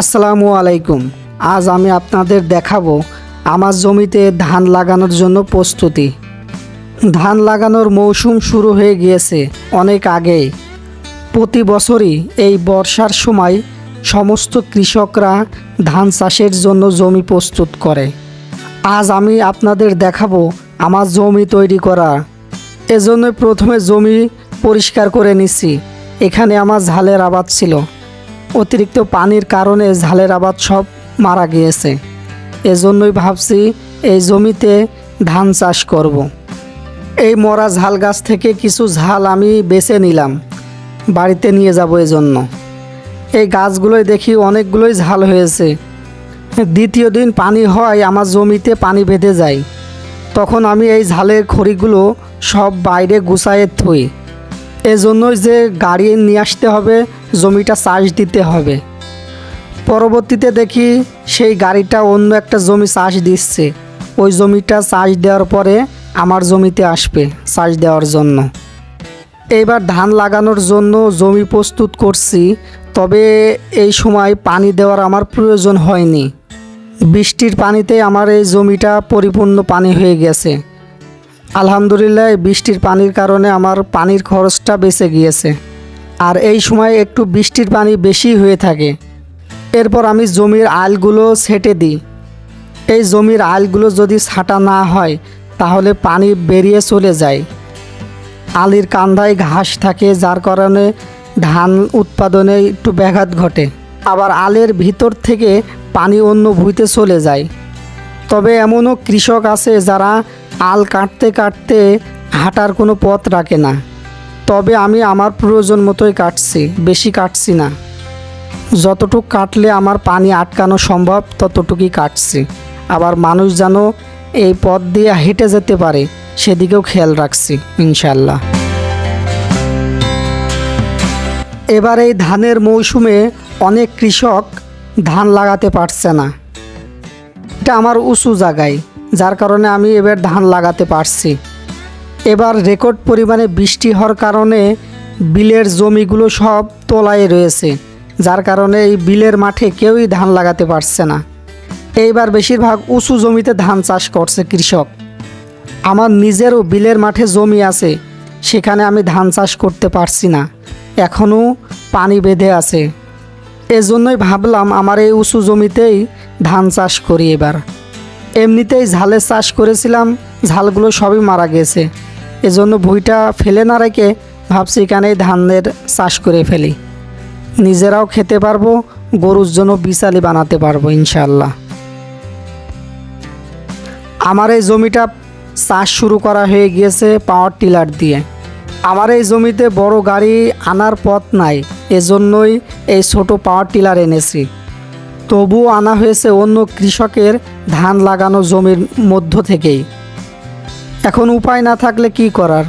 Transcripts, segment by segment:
আসসালামু আলাইকুম। আজ আমি আপনাদের দেখাবো আমার জমিতে ধান লাগানোর জন্য প্রস্তুতি। ধান লাগানোর মৌসুম শুরু হয়ে গিয়েছে অনেক আগেই। প্রতি বছরই এই বর্ষার সময় সমস্ত কৃষকরা ধান চাষের জন্য জমি প্রস্তুত করে। আজ আমি আপনাদের দেখাবো আমার জমি তৈরি করা। এজন্য প্রথমে জমি পরিষ্কার করে নিছি। এখানে আমার ঝালের আবাদ ছিল। অতিরিক্ত পানির কারণে ঝালের আবাদ সব মারা গিয়েছে। এজন্যই ভাবছি এই জমিতে ধান চাষ করব। এই মরা ঝাল গাছ থেকে কিছু ঝাল আমি বেছে নিলাম। বাড়িতে নিয়ে যাব এজন্য। এই গাছগুলোই দেখি অনেকগুলোই ঝাল হয়েছে। দ্বিতীয় দিন পানি হয়, আমার জমিতে পানি বেঁধে যায়। তখন আমি এই ঝালের খড়িগুলো সব বাইরে গুছায়ে থুই। এজন্যই যে গাড়ি নিয়ে আসতে হবে জমিটা চাষ দিতে হবে। পরবর্তীতে দেখি সেই গাড়িটা অন্য একটা জমি চাষ দিচ্ছে। ওই জমিটা চাষ দেওয়ার পরে আমার জমিতে আসবে চাষ দেওয়ার জন্য। এইবার ধান লাগানোর জন্য জমি প্রস্তুত করছি, তবে এই সময় পানি দেওয়ার আমার প্রয়োজন হয়নি। বৃষ্টির পানিতে আমার এই জমিটা পরিপূর্ণ পানি হয়ে গেছে। আলহামদুলিল্লাহ বৃষ্টির পানির কারণে আমার পানির খরচটা বেঁচে গিয়েছে। আর এই সময় একটু বৃষ্টির পানি বেশি হয়ে থাকে। এরপর আমি জমির আলগুলো ছেটে দিই। এই জমির আলগুলো যদি ছাটা না হয়, তাহলে পানি বেরিয়ে চলে যায়। আলির কান্দায় ঘাস থাকে, যার কারণে ধান উৎপাদনে একটু ব্যাঘাত ঘটে। আবার আলের ভিতর থেকে পানি অন্য ভুঁইতে চলে যায়। তবে এমনও কৃষক আছে যারা আল কাটতে কাটতে হাঁটার কোনো পথ রাখে না। তবে আমি আমার প্রয়োজন মতোই কাটছি, বেশি কাটছি না। যতটুক কাটলে আমার পানি আটকানো সম্ভব, ততটুকুই কাটছি। আবার মানুষ যেন এই পথ দিয়ে হেঁটে যেতে পারে, সেদিকেও খেয়াল রাখছি ইনশাল্লাহ এবার এই ধানের মৌসুমে অনেক কৃষক ধান লাগাতে পারছে না। এটা আমার উঁচু জায়গায়, যার কারণে আমি এবার ধান লাগাতে পারছি। এবার রেকর্ড পরিমাণে বৃষ্টি হওয়ার কারণে বিলের জমিগুলো সব তোলায় রয়েছে, যার কারণে এই বিলের মাঠে কেউই ধান লাগাতে পারছে না। এইবার বেশিরভাগ উঁচু জমিতে ধান চাষ করছে কৃষক। আমার নিজেরও বিলের মাঠে জমি আছে, সেখানে আমি ধান চাষ করতে পারছি না, এখনও পানি বেঁধে আছে। এজন্যই ভাবলাম আমার এই উঁচু জমিতেই ধান চাষ করি এবার। এমনিতেই ঝালের চাষ করেছিলাম, ঝালগুলো সবই মারা গেছে। এজন্য ভুইটা ফেলে না রেখে ভাবছি এখানেই ধানের চাষ করে ফেলি। নিজেরাও খেতে পারব, গরুর জন্য বিশালি বানাতে পারব ইনশাল্লাহ আমার এই জমিটা চাষ শুরু করা হয়ে গিয়েছে পাওয়ার টিলার দিয়ে। আমার এই জমিতে বড় গাড়ি আনার পথ নাই, এজন্যই এই ছোট পাওয়ার টিলার এনেছি। তবুও আনা হয়েছে অন্য কৃষকের ধান লাগানো জমির মধ্য থেকেই। এখন উপায় না থাকলে কি করার?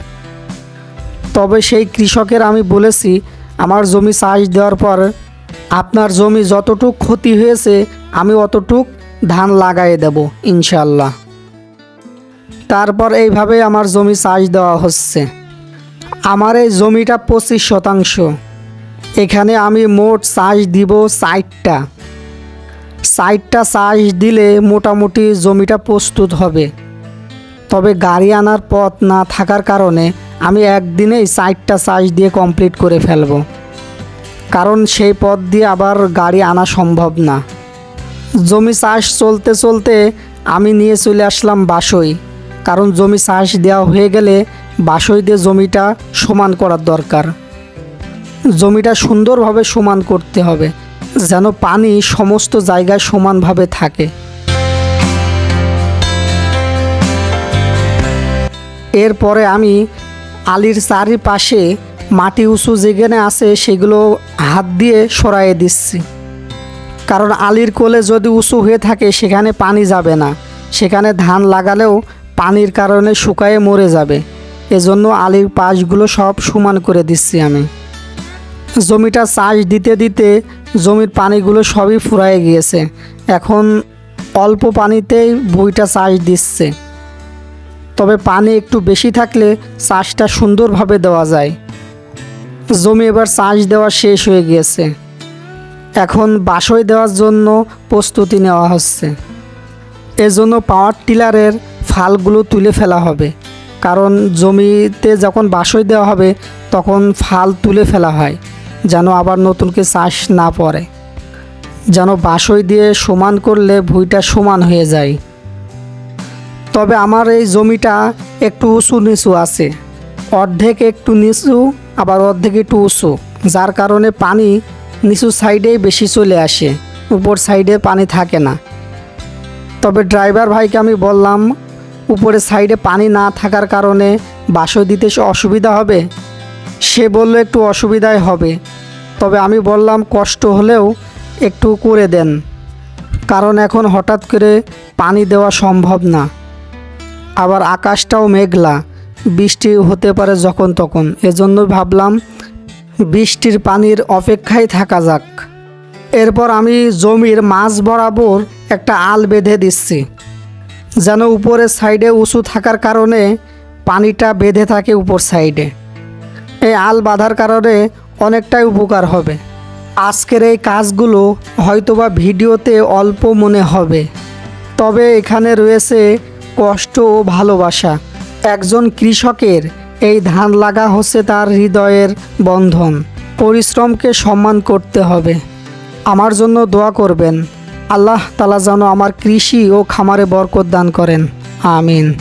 তবে সেই কৃষকের আমি বলেছি, আমার জমি চাষ দেওয়ার পর আপনার জমি যতটুক ক্ষতি হয়েছে, আমি অতটুক ধান লাগাই দেব ইনশাল্লাহ তারপর এইভাবে আমার জমি চাষ দেওয়া হচ্ছে। আমার এই জমিটা পঁচিশ শতাংশ। এখানে আমি মোট চাষ দিব সাইটটা সাইটটা চাষ দিলে মোটামুটি জমিটা প্রস্তুত হবে। তবে গাড়ি আনার পথ না থাকার কারণে আমি একদিনেই ষাটটা চাষ দিয়ে কমপ্লিট করে ফেলব। কারণ সেই পথ দিয়ে আবার গাড়ি আনা সম্ভব না। জমি চাষ চলতে চলতে আমি নিয়ে চলে আসলাম বাসই। কারণ জমি চাষ দেওয়া হয়ে গেলে বাসই দিয়ে জমিটা সমান করার দরকার। জমিটা সুন্দরভাবে সমান করতে হবে, যেন পানি সমস্ত জায়গায় সমানভাবে থাকে। এরপরে আমি আলির চারিপাশে মাটি উঁচু যেখানে আছে সেগুলো হাত দিয়ে সরাইয়ে দিচ্ছি। কারণ আলির কোলে যদি উঁচু হয়ে থাকে সেখানে পানি যাবে না। সেখানে ধান লাগালেও পানির কারণে শুকায়ে মরে যাবে। এজন্য আলির পাশগুলো সব সমান করে দিচ্ছি আমি। জমিটা চাষ দিতে দিতে জমির পানিগুলো সবই ফুরায় গিয়েছে। এখন অল্প পানিতেই বইটা চাষ দিচ্ছে। তবে পানি একটু বেশি থাকলে চাষটা সুন্দরভাবে দেওয়া যায়। জমি এবার চাষ দেওয়া শেষ হয়ে গিয়েছে। এখন বাসই দেওয়ার জন্য প্রস্তুতি নেওয়া হচ্ছে। এজন্য পাওয়ার টিলারের ফালগুলো তুলে ফেলা হবে। কারণ জমিতে যখন বাসই দেওয়া হবে, তখন ফাল তুলে ফেলা হয়, যেন আবার নতুনকে চাষ না পড়ে। যেন বাসই দিয়ে সমান করলে ভুঁইটা সমান হয়ে যায়। তবে আমার এই জমিটা একটু উঁচু নিচু আছে। অর্ধেক একটু নিচু, আবার অর্ধেক একটু উঁচু, যার কারণে পানি নিচু সাইডেই বেশি চলে আসে, উপর সাইডে পানি থাকে না। তবে ড্রাইভার ভাইকে আমি বললাম উপরে সাইডে পানি না থাকার কারণে বাসই দিতে অসুবিধা হবে? সে বলল, একটু অসুবিধাই হবে। তবে আমি বললাম, কষ্ট হলেও একটু করে দেন, কারণ এখন হঠাৎ করে পানি দেওয়া সম্ভব না। আবার আকাশটাও মেঘলা, বৃষ্টি হতে পারে যখন তখন। এজন্য ভাবলাম বৃষ্টির পানির অপেক্ষায় থাকা যাক। এরপর আমি জমির মাঝ বরাবর একটা আল বেঁধে দিচ্ছি, যেন উপরের সাইডে উঁচু থাকার কারণে পানিটা বেঁধে থাকে উপর সাইডে। এই আল বাঁধার কারণে অনেকটাই উপকার হবে। আজকের এই কাজগুলো হয়তোবা ভিডিওতে অল্প মনে হবে, তবে এখানে রয়েছে কষ্ট ও ভালোবাসা। একজন কৃষকের এই ধান লাগা হচ্ছে তার হৃদয়ের বন্ধন। পরিশ্রমকে সম্মান করতে হবে। আমার জন্য দোয়া করবেন। আল্লাহ তালা যেন আমার কৃষি ও খামারে বরকত দান করেন। আমিন।